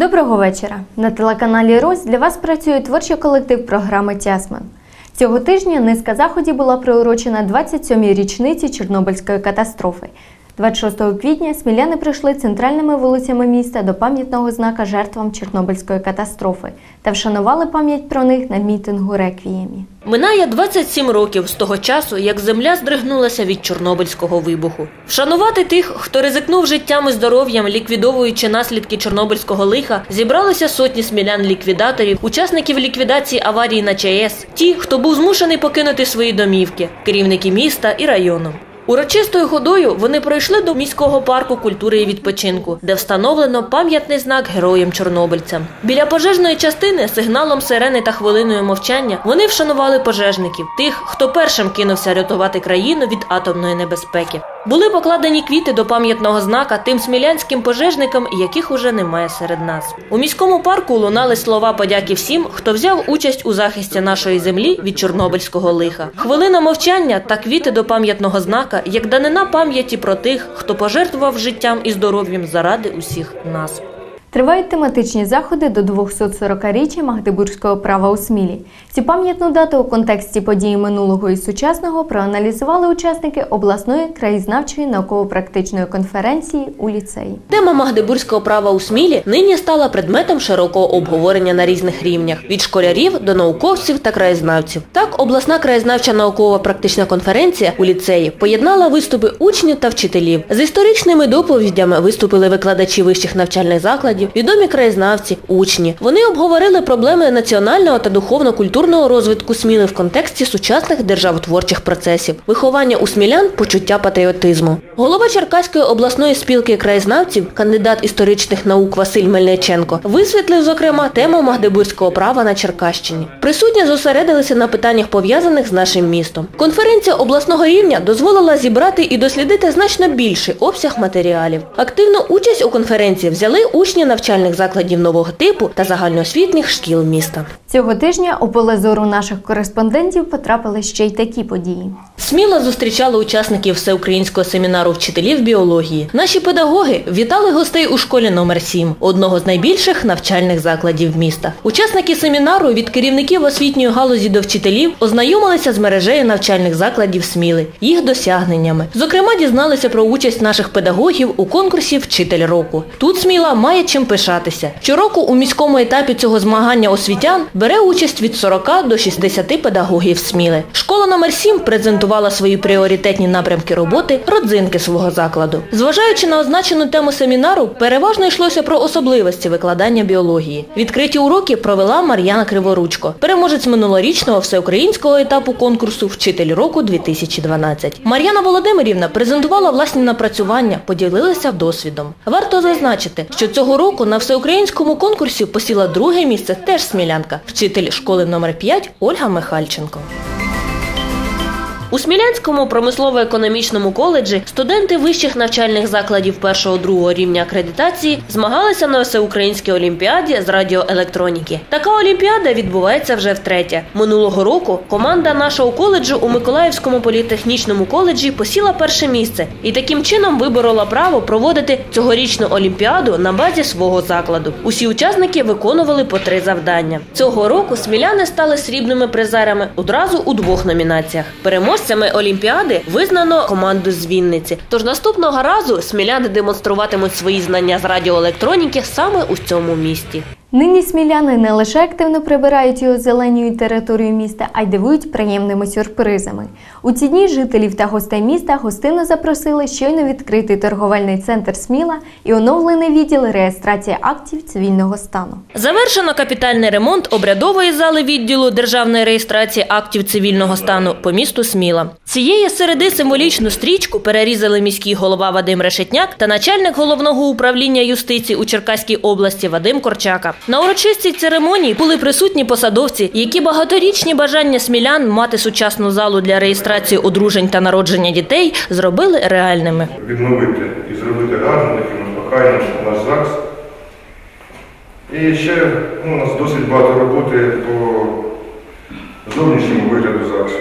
Доброго вечора. На телеканалі Русь для вас працює творчий колектив програми Тясман. Цього тижня низка заходів була приурочена 27-й річниці Чорнобильської катастрофи. 26 квітня сміляни прийшли центральними вулицями міста до пам'ятного знака жертвам Чорнобильської катастрофи та вшанували пам'ять про них на мітингу реквіємі. Минає 27 років з того часу, як земля здригнулася від Чорнобильського вибуху. Вшанувати тих, хто ризикнув життям і здоров'ям, ліквідовуючи наслідки Чорнобильського лиха, зібралися сотні смілян-ліквідаторів, учасників ліквідації аварії на ЧАЕС, ті, хто був змушений покинути свої домівки, керівники міста і району. Урочистою ходою вони пройшли до міського парку культури і відпочинку, де встановлено пам'ятний знак героям-чорнобильцям. Біля пожежної частини сигналом сирени та хвилиною мовчання вони вшанували пожежників, тих, хто першим кинувся рятувати країну від атомної небезпеки. Були покладені квіти до пам'ятного знака тим смілянським пожежникам, яких уже немає серед нас. У міському парку лунали слова подяки всім, хто взяв участь у захисті нашої землі від чорнобильського лиха. Хвилина мовчання та квіти до пам'ятного знака як данина пам'яті про тих, хто пожертвував життям і здоров'ям заради усіх нас. Тривають тематичні заходи до 240-річчя Магдебурзького права у Смілі. Цю пам'ятну дату у контексті подій минулого і сучасного проаналізували учасники обласної краєзнавчої науково-практичної конференції у ліцеї. Тема магдебурзького права у Смілі нині стала предметом широкого обговорення на різних рівнях від школярів до науковців та краєзнавців. Так, обласна краєзнавча наукова-практична конференція у ліцеї поєднала виступи учнів та вчителів. З історичними доповідями виступили викладачі вищих навчальних закладів, відомі краєзнавці, учні. Вони обговорили проблеми національного та духовно-культурного розвитку Сміли в контексті сучасних державотворчих процесів, виховання у смілян почуття патріотизму. Голова Черкаської обласної спілки краєзнавців, кандидат історичних наук Василь Мельниченко, висвітлив, зокрема, тему магдебурзького права на Черкащині. Присутні зосередилися на питаннях, пов'язаних з нашим містом. Конференція обласного рівня дозволила зібрати і дослідити значно більший обсяг матеріалів. Активну участь у конференції взяли учні навчальних закладів нового типу та загальноосвітніх шкіл міста. Цього тижня у поле зору наших кореспондентів потрапили ще й такі події. Сміло зустрічали учасників всеукраїнського семінару вчителів біології. Наші педагоги вітали гостей у школі номер 7 одного з найбільших навчальних закладів міста. Учасники семінару від керівників освітньої галузі до вчителів ознайомилися з мережею навчальних закладів Сміли, їх досягненнями. Зокрема, дізналися про участь наших педагогів у конкурсі Вчитель року. Тут Сміла має чим пишатися. Щороку у міському етапі цього змагання освітян бере участь від 40 до 60 педагогів Сміли. Школа номер 7 презентувала свої пріоритетні напрямки роботи, родзинки свого закладу. Зважаючи на означену тему семінару, переважно йшлося про особливості викладання біології. Відкриті уроки провела Мар'яна Криворучко, переможець минулорічного всеукраїнського етапу конкурсу Вчитель року 2012. Мар'яна Володимирівна презентувала власні напрацювання, поділилася досвідом. Варто зазначити, що цього року на всеукраїнському конкурсі посіла друге місце теж смілянка, вчитель школи номер 5 Ольга Михальченко. У Смілянському промислово-економічному коледжі студенти вищих навчальних закладів першого-другого рівня акредитації змагалися на всеукраїнській олімпіаді з радіоелектроніки. Така олімпіада відбувається вже втретє. Минулого року команда нашого коледжу у Миколаївському політехнічному коледжі посіла перше місце і таким чином виборола право проводити цьогорічну олімпіаду на базі свого закладу. Усі учасники виконували по три завдання. Цього року сміляни стали срібними призерами одразу у двох номінаціях. Переможцями Олімпіади визнано команду з Вінниці. Тож наступного разу сміляни демонструватимуть свої знання з радіоелектроніки саме у цьому місті. Нині сміляни не лише активно прибирають і озеленюють територію міста, а й дивують приємними сюрпризами. У ці дні жителів та гостей міста гостинно запросили щойно відкритий торговельний центр Сміла і оновлений відділ реєстрації актів цивільного стану. Завершено капітальний ремонт обрядової зали відділу державної реєстрації актів цивільного стану по місту Сміла. Цієї середи символічну стрічку перерізали міський голова Вадим Решетняк та начальник головного управління юстиції у Черкаській області Вадим Корчака. На урочистій церемонії були присутні посадовці, які багаторічні бажання смілян мати сучасну залу для реєстрації одружень та народження дітей зробили реальними. відновити і зробити гарно, таким охайним наш ЗАГС. І ще ну, у нас досить багато роботи по зовнішньому вигляду ЗАГСу.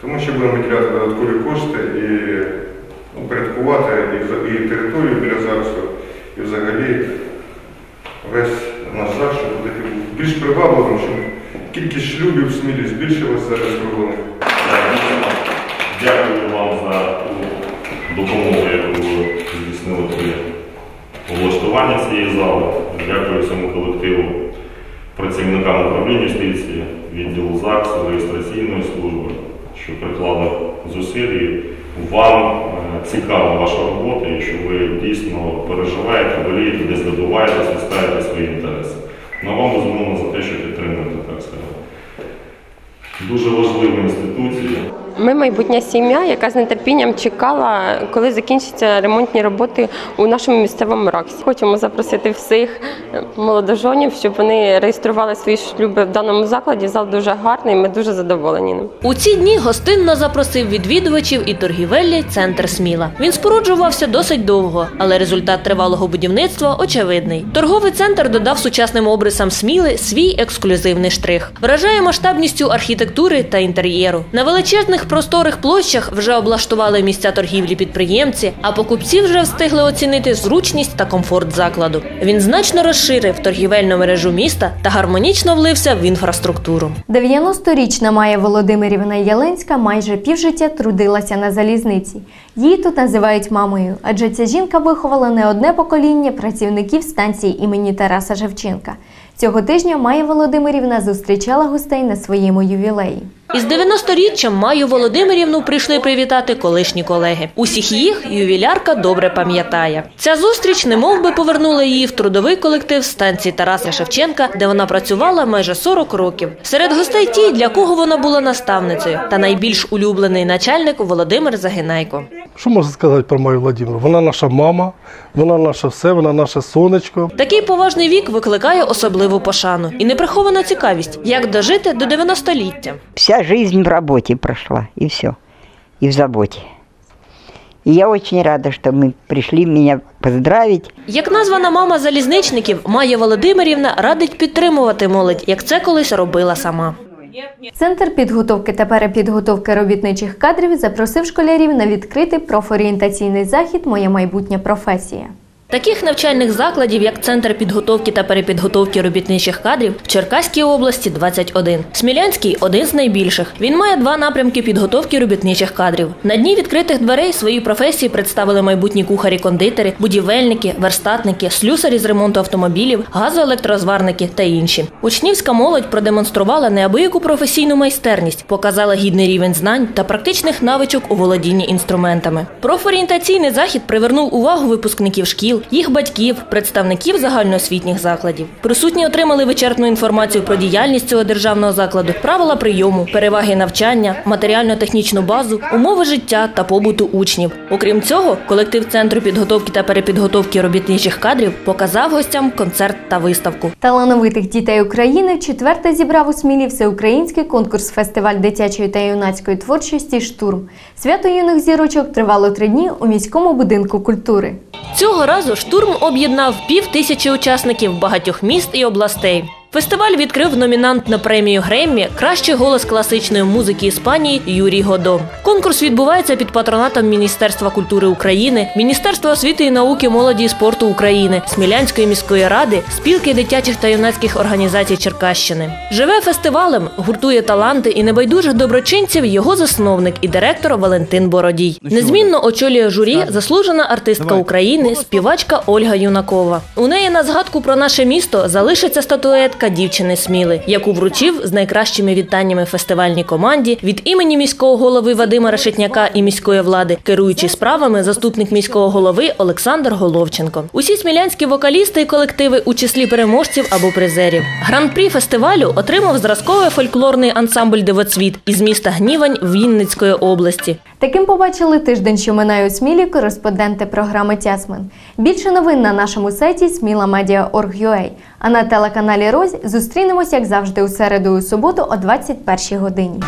Тому що будемо виділяти додаткові кошти і ну, порядкувати і, і територію біля ЗАГСу, і взагалі весь привабливим, щоб кількість шлюбів в Смілі збільшилась зареєстрованих. Так. Дякую вам за ту допомогу, яку ви здійснили при облаштуванні цієї зали. Дякую всьому колективу, працівникам управління юстиції, відділу ЗАГСу, реєстраційної служби, що прикладали зусиль. Вам е, цікава ваша робота, і що ви дійсно переживаєте, болієте, десь добуваєтесь, відставите свої інтереси. На вам безумовно за те, що підтримуєте, так сказати. Дуже важлива інституція. Ми майбутня сім'я, яка з нетерпінням чекала, коли закінчаться ремонтні роботи у нашому місцевому РАКСі. Хочемо запросити всіх е, молодожонів, щоб вони реєстрували свої шлюби в даному закладі. Зал дуже гарний. Ми дуже задоволені ним. У ці дні гостинно запросив відвідувачів і торгівельний центр Сміла. Він споруджувався досить довго, але результат тривалого будівництва очевидний. Торговий центр додав сучасним обрисам Сміли свій ексклюзивний штрих. Вражає масштабністю архітектури та інтер'єру. На величезних просторих площах вже облаштували місця торгівлі підприємці, а покупці вже встигли оцінити зручність та комфорт закладу. Він значно розширив торгівельну мережу міста та гармонічно влився в інфраструктуру. 90-річна Майя Володимирівна Яленська майже півжиття трудилася на залізниці. Її тут називають мамою, адже ця жінка виховала не одне покоління працівників станції імені Тараса Шевченка. Цього тижня Майя Володимирівна зустрічала гостей на своєму ювілеї. Із 90-річчям Маю Володимирівну прийшли привітати колишні колеги. Усіх їх ювілярка добре пам'ятає. Ця зустріч немов би повернула її в трудовий колектив станції Тараса Шевченка, де вона працювала майже 40 років. Серед гостей ті, для кого вона була наставницею, та найбільш улюблений начальник Володимир Загинайко. Що можна сказати про Маю Владимиру? Вона наша мама, вона наше все, вона наше сонечко. Такий поважний вік викликає особливу пошану і неприхована цікавість, як дожити до 90-ліття. Вся жизнь в работе прошла, и все. И в заботе. И я очень рада, что мы пришли меня поздравить. Як названа мама залізничників, Майя Володимирівна радить підтримувати молодь, як це колись робила сама. Центр підготовки та перепідготовки робітничих кадрів запросив школярів на відкритий профорієнтаційний захід Моя майбутня професія. Таких навчальних закладів, як Центр підготовки та перепідготовки робітничих кадрів, в Черкаській області 21. Смілянський один з найбільших. Він має два напрямки підготовки робітничих кадрів. На дні відкритих дверей свої професії представили майбутні кухарі-кондитери, будівельники, верстатники, слюсарі з ремонту автомобілів, газоелектрозварники та інші. Учнівська молодь продемонструвала неабияку професійну майстерність, показала гідний рівень знань та практичних навичок у володінні інструментами. Профорієнтаційний захід привернув увагу випускників шкіл, їх батьків, представників загальноосвітніх закладів. Присутні отримали вичерпну інформацію про діяльність цього державного закладу, правила прийому, переваги навчання, матеріально-технічну базу, умови життя та побуту учнів. Окрім цього, колектив центру підготовки та перепідготовки робітничих кадрів показав гостям концерт та виставку. Талановитих дітей України четверте зібрав у Смілі всеукраїнський конкурс-фестиваль дитячої та юнацької творчості Штурм. Свято юних зірочок тривало три дні у міському будинку культури. Цього разу штурм об'єднав пів тисячі учасників багатьох міст і областей. Фестиваль відкрив номінант на премію Греммі Кращий голос класичної музики Іспанії Юрій Годо. Конкурс відбувається під патронатом Міністерства культури України, Міністерства освіти і науки, молоді і спорту України, Смілянської міської ради, спілки дитячих та юнацьких організацій Черкащини. Живе фестивалем, гуртує таланти і небайдужих доброчинців його засновник і директор Валентин Бородій. Незмінно очолює журі заслужена артистка України, співачка Ольга Юнакова. У неї на згадку про наше місто залишиться статуетка дівчини Сміли, яку вручив з найкращими вітаннями фестивальній команді від імені міського голови Вадима Решетняка і міської влади, керуючий справами заступник міського голови Олександр Головченко. Усі смілянські вокалісти і колективи у числі переможців або призерів. Гран-прі фестивалю отримав зразковий фольклорний ансамбль Дивоцвіт із міста Гнівань Вінницької області. Таким побачили тиждень, що минає у Смілі кореспонденти програми Тясмен. Більше новин на нашому сайті smilamedia.org.ua. А на телеканалі Розь зустрінемось, як завжди, у середу і суботу о 21 годині.